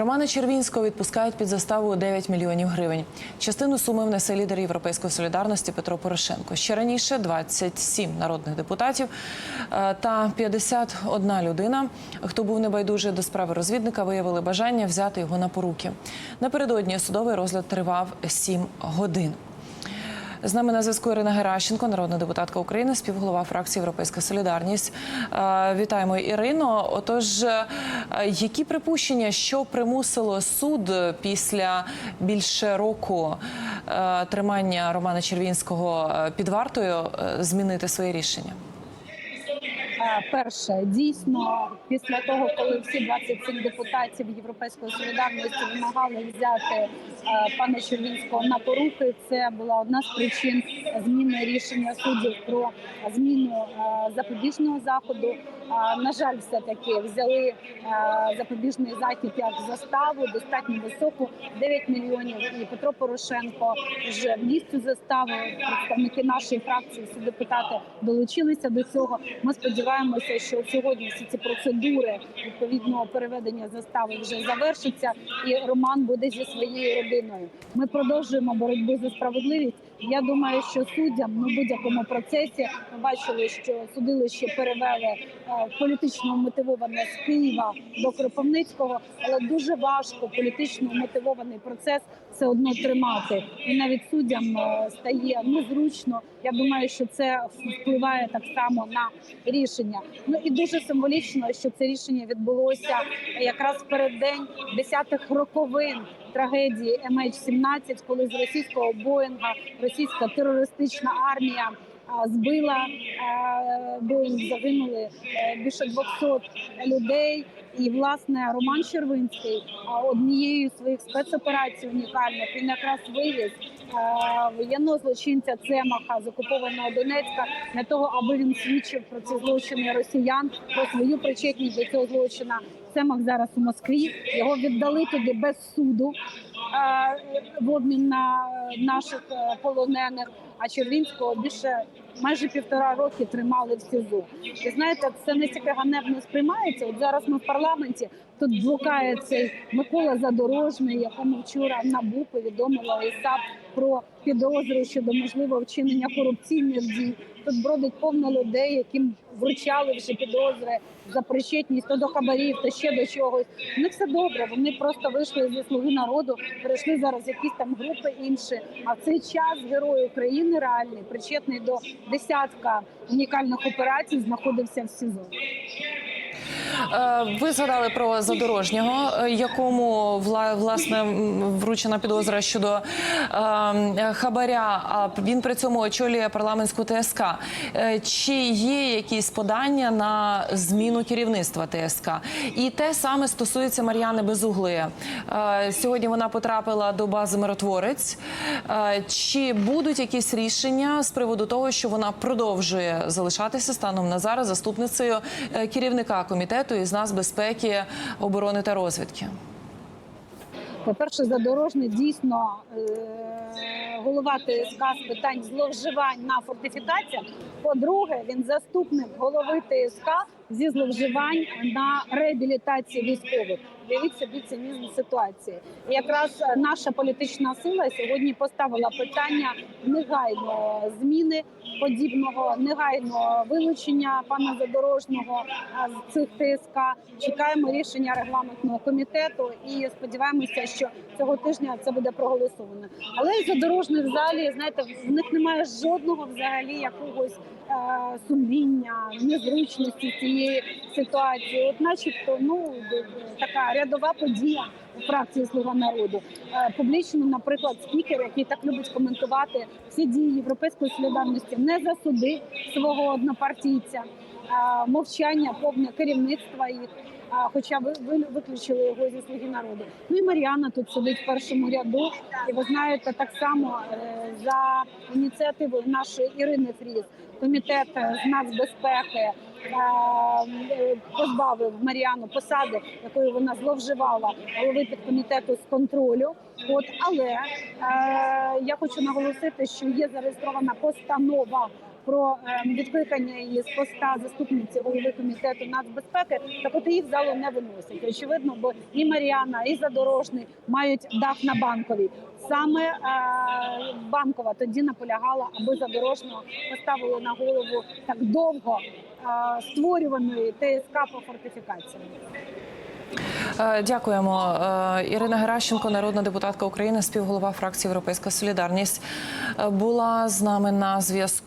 Романа Червінського відпускають під заставу 9 мільйонів гривень. Частину суми внесе лідер Європейської солідарності Петро Порошенко. Ще раніше 27 народних депутатів е, та 51 людина, хто був небайдужий до справи розвідника, виявили бажання взяти його на поруки. Напередодні судовий розгляд тривав 7 годин. З нами на зв'язку Ірина Геращенко, народна депутатка України, співголова фракції Європейська Солідарність. Е, Вітаємо Ірино. Отож, е, які припущення, що примусило суд після більше року е, тримання Романа Червінського під вартою змінити своє рішення? Перше, дійсно, після того, коли всі 27 депутатів Європейської солідарності вимагали взяти е, пана Червінського на поруки, це була одна з причин зміни рішення суддів про зміну е, запобіжного заходу. На жаль, все таки взяли е, запобіжний захід як заставу, достатньо високу 9 мільйонів. І Петро Порошенко вже вніс цю заставу. Представники нашої фракції, всі депутати долучилися до цього. Ми сподіваємося, що сьогодні всі ці процедури відповідного переведення застави вже завершаться, і Роман буде зі своєю родиною. Ми продовжуємо боротьбу за справедливість. Я думаю, що суддям в будь-якому процесі ми бачили, що судилище перевели е, політично мотивоване з Києва до Кропивницького, але дуже важко політично мотивований процес все одно тримати. І навіть суддям е, стає незручно. Я думаю, що це впливає так само на рішення. Ну і дуже символічно, що це рішення відбулося якраз в переддень десятих роковин трагедії MH17, коли з російського Боїнга російська терористична армія збила е, Боїнг, загинули е, більше 200 людей. І власне Роман Червинський однією з своїх спецоперацій унікальних він якраз вивіз е, воєнного злочинця Цемаха з окупованого Донецька для того, аби він свідчив про ці злочини росіян, про свою причетність до цього злочина. Цемах зараз у Москві. Його віддали туди без суду е, в обмін на наших е, полонених. А Червінського більше майже півтора роки тримали в СІЗО. І знаєте, це настільки ганебно сприймається. От зараз ми в парламенті тут блукає цей Микола Задорожний, якому вчора НАБУ повідомила ІСАП про підозру щодо можливого вчинення корупційних дій. Тут бродить повно людей, яким вручали вже підозри за причетність то до хабарів, то ще до чогось. У них все добре. Вони просто вийшли зі слуги народу, перейшли зараз якісь там групи інші. А в цей час герой України реальний, причетний до десятка унікальних операцій, знаходився в СІЗО. Е, Ви згадали про задорожнього, е, якому власне вручена підозра щодо е, хабаря. А він при цьому очолює парламентську ТСК. Е, Чи є якісь подання на зміну керівництва ТСК? І те саме стосується Мар'яни Безуглої. Е, Сьогодні вона потрапила до бази миротворець. Чи будуть якісь рішення з приводу того, що вона продовжує залишатися станом на зараз заступницею керівника комітету із нацбезпеки, оборони та розвідки? По-перше, задорожний дійсно е, голова ТСК з питань зловживань на фортифікаціях. По-друге, він заступник голови ТСК зі зловживань на реабілітації військових. Уявіть собі цинізм ситуації. І якраз наша політична сила сьогодні поставила питання негайної зміни подібного негайного вилучення пана задорожного з цих ТСК. Чекаємо рішення регламентного комітету і сподіваємося, що цього тижня це буде проголосовано. Але задорожних в залі, знаєте, в них немає жодного взагалі якогось сумління, незручності цієї ситуації. От, начебто, ну така рядова подія у фракції Слуга народу. Е, Публічно, наприклад, спікер, який так любить коментувати всі дії європейської солідарності, не засудив свого однопартійця, Е, мовчання повне керівництва їх. Хоча ви, ви виключили його зі слуги народу. Ну і Мар'яна тут сидить в першому ряду, і ви знаєте, так само е, за ініціативою нашої Ірини Фріз, комітет е, з нацбезпеки е, позбавив Мар'яну посади, якою вона зловживала голови підкомітету з контролю. От але я хочу наголосити, що є зареєстрована постанова про е, відкликання її з поста заступниці голови комітету нацбезпеки. Так от її в залу не виносять. Очевидно, бо і Мар'яна, і Задорожний мають дах на банковій. Саме е, банкова тоді наполягала, аби задорожного поставили на голову так довго е, створюваної ТСК по фортифікаціям. Е, Дякуємо. Е, Ірина Геращенко, народна депутатка України, співголова фракції Європейська Солідарність, е, була з нами на зв'язку.